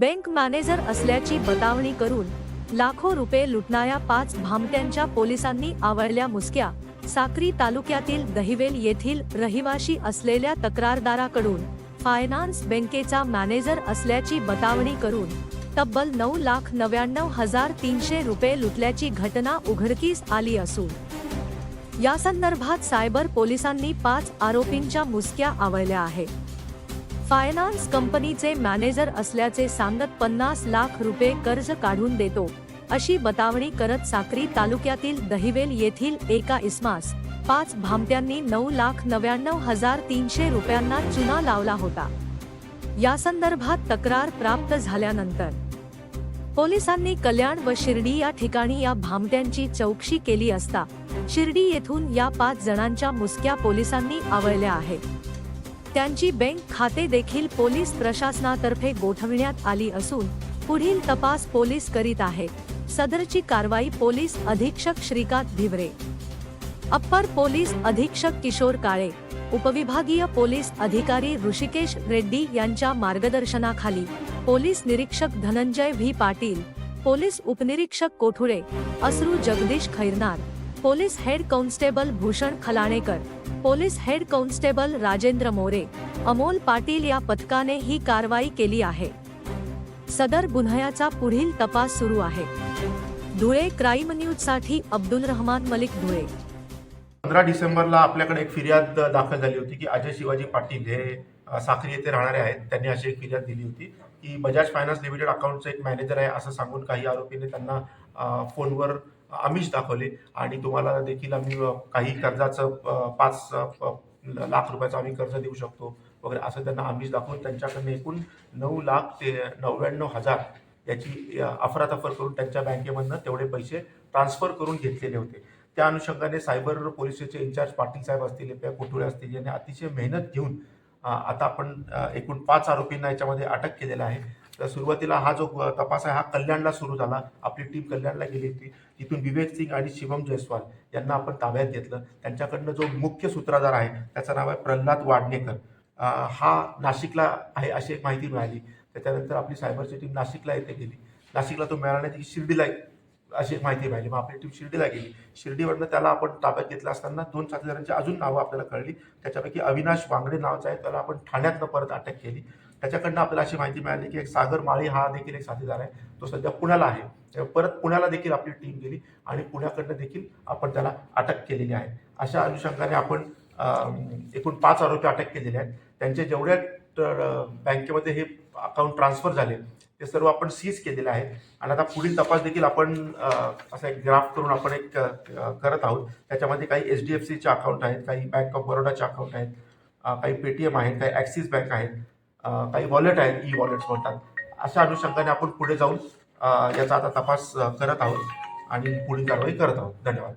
Bank manager असल्याची बतावणी करून लाखो रुपये लुटणाऱ्या पाच भामट्यांच्या पोलिसांनी आवळल्या मुसक्या साक्री तालुक्यातील दहिवेल येथील रहिवाशी असलेल्या तक्रारदाराकडून फायनान्स बँकेचा मॅनेजर असल्याची बतावणी करून तब्बल नऊ लाख नव्याण्णव हजार तीनशे रुपये लुटल्याची घटना उघडकीस आली असून या संदर्भात सायबर पोलिसांनी पाच आरोपींच्या मुसक्या आवळल्या आहेत. फायनान्स कंपनीचे मॅनेजर असल्याचे सांगत पन्नास लाख रुपये कर्ज काढून देतो. अशी बतावणी करत साक्री तालुक्यातील दहिवेल येथील एका इस्मास पाच भामट्यांनी नऊ लाख नव्याण्णव हजार तीनशे रुपयांना चुना लावला होता. या संदर्भात तक्रार प्राप्त झाल्यानंतर पोलिसांनी कल्याण व शिर्डी या ठिकाणी या भामट्यांची चौकशी केली असता शिर्डी येथून या पाच जणांच्या मुसक्या पोलिसांनी आवळल्या आहेत. त्यांची बँक खाते देखील पोलीस प्रशासनातर्फे गोठविण्यात आली असून पुढील तपास पोलीस करीत आहेत. सदरची कारवाई पोलीस अधीक्षक श्रीकांत भिवरे. अप्पर पोलीस अधीक्षक किशोर काळे. उपविभागीय पोलीस अधिकारी ऋषिकेश रेड्डी यांच्या मार्गदर्शनाखाली पोलीस निरीक्षक धनंजय व्ही. पाटील पोलीस उपनिरीक्षक Kothule Asaru Jagdish Khairnar police head constable Bhushan Khalanekar police head constable Rajendra More Amol Patil या पथकाने ही कारवाई केली आहे. सदर गुन्ह्याचा पुढील तपास सुरू आहे. धुळे क्राईम न्यूजसाठी अब्दुल रहमान मलिक धुळे. पंधरा डिसेंबरला आपल्याकडे एक फिर्याद दाखल झाली होती की अजय शिवाजी पाटील हे साखरी येथे राहणारे आहेत. त्यांनी अशी एक फिर्याद दिली होती की बजाज फायनान्स लिमिटेड अकाउंटचा एक मॅनेजर आहे असं सांगून काही आरोपीने त्यांना फोनवर आमिष दाखवले आणि तुम्हाला देखील आम्ही काही कर्जाचं पाच लाख रुपयाचं आम्ही कर्ज देऊ शकतो वगैरे असं त्यांना आमिष दाखवून त्यांच्याकडनं एकूण नऊ लाख ते नव्याण्णव हजार याची अफरातफर करून त्यांच्या बँकेमधनं तेवढे पैसे ट्रान्सफर करून घेतलेले होते. त्या अनुषंगाने सायबर पोलिसचे इन्चार्ज पाटील साहेब असतील किंवा कोठुळे असतील यांनी अतिशय मेहनत घेऊन आता आपण एकूण पाच आरोपींना याच्यामध्ये अटक केलेला आहे. तर सुरुवातीला हा जो तपास आहे हा कल्याणला सुरू झाला. आपली टीम कल्याणला गेली होती. तिथून विवेक सिंग आणि शिवम जयस्वाल यांना आपण ताब्यात घेतलं. त्यांच्याकडनं जो मुख्य सूत्रधार आहे त्याचं नाव आहे प्रल्हाद वाडणेकर. हा नाशिकला आहे अशी एक माहिती मिळाली. त्याच्यानंतर आपली सायबरची टीम नाशिकला येथे गेली. नाशिकला तो मिळाला नाही शिर्डीला अशी एक माहिती मिळाली. मग आपली टीम शिर्डीला गेली. शिर्डीवरनं त्याला आपण ताब्यात घेतलं असताना दोन साथीदारांची अजून नावं आपल्याला कळली. त्याच्यापैकी अविनाश वांगडे नावचं आहे त्याला आपण ठाण्यातनं परत अटक केली. त्याच्याकडनं आपल्याला अशी माहिती मिळाली की एक सागर माळी हा देखील एक साथीदार आहे. तो सध्या पुण्याला आहे. परत पुण्याला देखील आपली टीम गेली आणि पुण्याकडनं देखील आपण त्याला अटक केलेली आहे. अशा अनुषंगाने आपण एकूण पाच आरोपी अटक केलेले आहेत. त्यांचे जेवढ्या बँकेमध्ये हे अकाउंट ट्रान्सफर झाले ते सर्व आपण सीज केलेले आहेत. आणि आता पुढील तपास देखील आपण असा एक ग्राफ करून आपण एक करत आहोत. त्याच्यामध्ये काही एच डी एफ सीचे अकाउंट आहेत काही बँक ऑफ बरोडाचे अकाउंट आहेत काही पेटीएम आहेत काही ॲक्सिस बँक आहेत. काही वॉलेट आहेत ई वॉलेट्स म्हणतात. अशा अनुषंगाने आपण पुढे जाऊन याचा आता तपास करत आहोत आणि पुढील कारवाई करत आहोत. धन्यवाद.